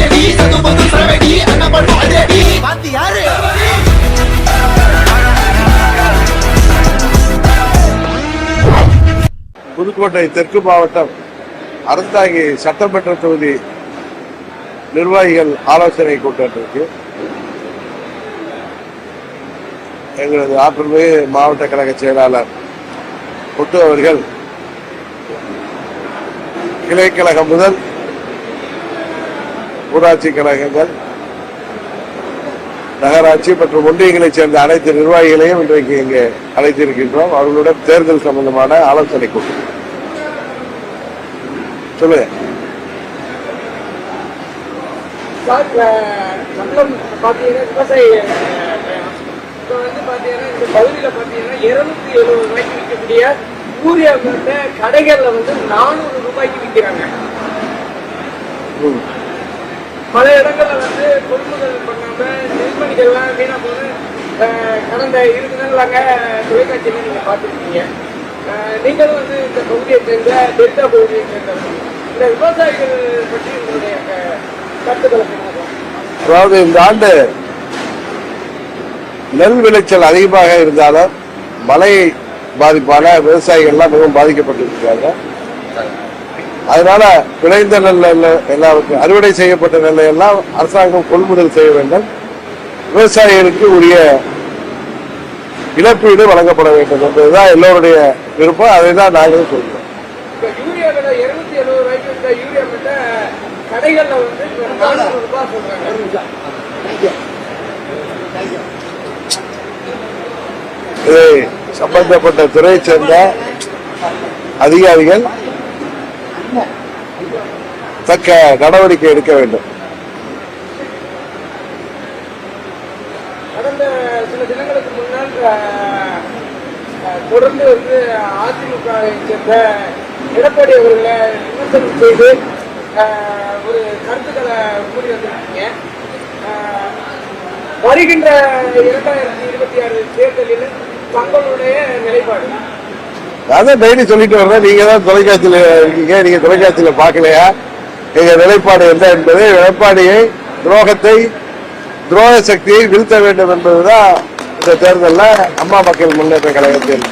அதிரடி சது பொது சரவெடி அண்ணன் பண்ணும் அதிரடி பாத்தி யாரு? புதுக்கோட்டை தெற்கு மாவட்டம் அறந்தாங்கி சட்டமன்ற தொகுதி நிர்வாகிகள் ஆலோசனை கூட்டத்திற்கு எங்களது ஆற்றல்மிகு மாவட்ட கழக செயலாளர் முத்து அவர்கள் கிளைக்கழகம் முதல் ஊராட்சி கழகங்கள் நகராட்சி மற்றும் ஒன்றியங்களைச் சேர்ந்த அனைத்து நிர்வாகிகளையும் இன்றைக்கு இங்கே அழைத்திருக்கின்றோம். அவர்களுடன் தேர்தல் சம்பந்தமான ஆலோசனை கூட்டம். சொல்லுங்க. கடைகளில் வந்து நானூறு ரூபாய்க்கு விற்கிறாங்க. பல இடங்கள்ல வந்து கொள்முதல் பண்ணாம நெல்மணிகள்லாம் வீணா போது கடந்த இரு தினங்களாக தொலைக்காட்சியில் நீங்க பார்த்துருக்கீங்க. நீங்களும் வந்து இந்த பகுதியை சேர்ந்த டெல்டா பகுதியை சேர்ந்தவங்க இந்த விவசாயிகள் பற்றி உங்களுடைய கருத்துக்களை அதாவது இந்த ஆண்டு நெல் விளைச்சல் அதிகமாக இருந்தாலும் மழை பாதிப்பான விவசாயிகள்லாம் மிகவும் பாதிக்கப்பட்டிருக்கிறாங்க அதனால விளைந்த நெல் எல்லாம் எல்லாருக்கும் அறுவடை செய்யப்பட்ட நெல்லை எல்லாம் அரசாங்கம் கொள்முதல் செய்ய வேண்டும். விவசாயிகளுக்கு உரிய இழப்பீடு வழங்கப்பட வேண்டும் என்பதுதான் எல்லோருடைய விருப்பம். அதை தான் நாங்களும் சொல்றாங்க. இதை சம்பந்தப்பட்ட துறையை சேர்ந்த அதிகாரிகள் தக்க நடவடிக்கை எடுக்க வேண்டும். கடந்த சில தினங்களுக்கு முன்னால் அஹ், தொடர்ந்து வந்து அதிமுக சேர்ந்த எடப்பாடி அவர்களை விமர்சனம் செய்து ஒரு கருத்துக்களை கூறி வந்திருக்கீங்க. வருகின்ற இரண்டாயிரத்தி இருபத்தி ஆறு தேர்தலில் தங்களுடைய நிலைப்பாடு? அதான் டெய்லி சொல்லிட்டு வர்றேன். நீங்க தான் தொலைக்காட்சியில இருக்கீங்க. நீங்க தொலைக்காட்சியில பார்க்கலையா? எங்க நிலைப்பாடு என்ன என்பது நிலைப்பாடியை துரோகத்தை துரோக சக்தியை வீழ்த்த வேண்டும் என்பதுதான் இந்த தேர்தலில் அம்மா மக்கள் முன்னேற்ற கழகத்தின்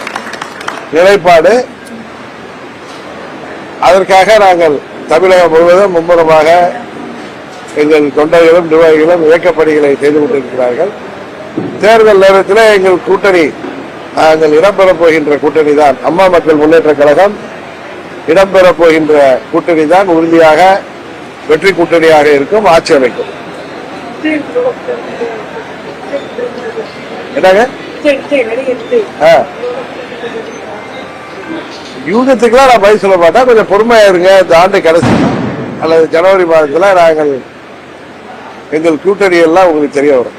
நிலைப்பாடு. அதற்காக நாங்கள் தமிழகம் முழுவதும் மும்முரமாக எங்கள் தொண்டர்களும் நிர்வாகிகளும் இயக்கப்பணிகளை செய்து கொண்டிருக்கிறார்கள். தேர்தல் நேரத்தில் எங்கள் கூட்டணி நாங்கள் இடம்பெறப் போகின்ற கூட்டணி தான் அம்மா மக்கள் முன்னேற்ற கழகம் இடம்பெறப் போகின்ற கூட்டணி தான் உறுதியாக வெற்றி கூட்டணியாக இருக்கும் ஆட்சி அமைக்கும். என்னங்க? ஆ. யூகத்துக்குலாம் நான் பதில் சொல்ல மாட்டேன். கொஞ்சம் பொறுமையா இருங்க. இந்த ஆண்டு கடைசி அல்லது ஜனவரி மாதத்துல நாங்கள் எங்கள் கூட்டணி எல்லாம் உங்களுக்கு தெரிய வரும்.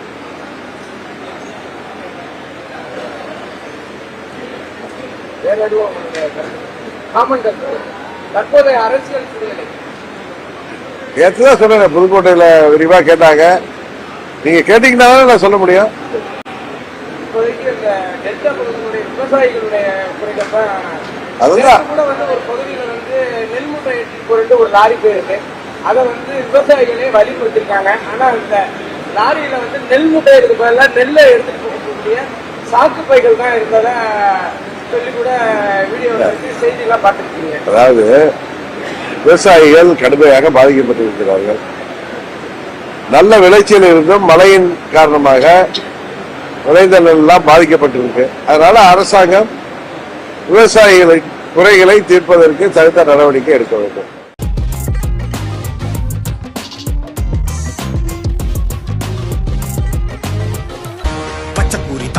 நேற்று தான் சொன்னேன் புதுக்கோட்டையில விரிவா கேட்டாங்க. நீங்க கேட்டீங்கன்னா நான் சொல்ல முடியும். அதுதான். ஒரு லாரி போயிருக்கு. அதை வந்து விவசாயிகளே வலியுறுத்திருக்காங்க ஆனா இந்த லாரியில வந்து நெல் மூட்டை இருக்கு நெல்லை எடுத்துட்டு போகக்கூடிய சாக்கு பைகள் தான் இருந்ததா அதாவது விவசாயிகள் கடுமையாக பாதிக்கப்பட்டிருக்கிறார்கள். நல்ல விளைச்சல் இருந்தும் மழையின் காரணமாக விளைந்த நெல்லாம் பாதிக்கப்பட்டிருக்கு. அதனால அரசாங்கம் விவசாயிகளை குறைகளை தீர்ப்பதற்கு தகுந்த நடவடிக்கை எடுக்க வேண்டும்.